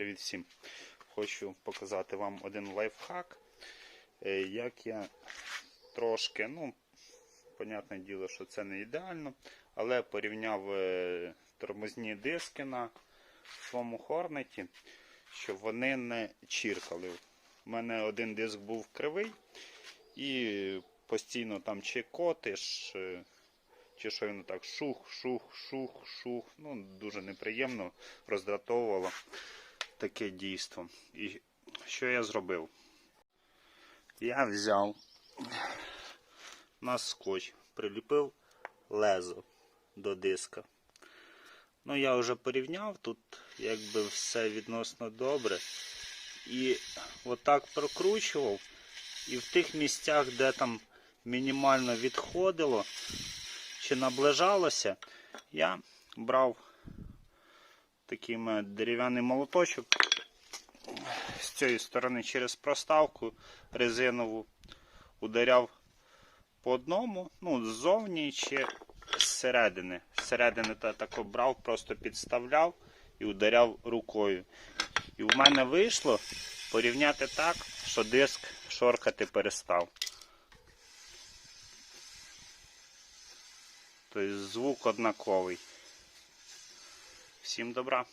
Привіт всім! Хочу показати вам один лайфхак, е, як я трошки, ну, понятне діло, що це не ідеально, але порівняв е, тормозні диски на своєму хорнеті, щоб вони не чіркали. У мене один диск був кривий і постійно там чи котиш, е, чи що воно так шух, шух, шух, шух. Ну, дуже неприємно роздратовувало таке дійство. І що я зробив? Я взяв на скотч, приліпив лезо до диска. Ну, я вже порівняв, тут якби все відносно добре. І отак прокручував. І в тих місцях, де там мінімально відходило чи наближалося, я брав такий дерев'яний молоточок з цієї сторони через проставку резинову ударяв по одному, ну, ззовні чи зсередини. Зсередини та тако брав, просто підставляв і ударяв рукою. І в мене вийшло порівняти так, що диск шоркати перестав. Тобто звук однаковий. Всім добра!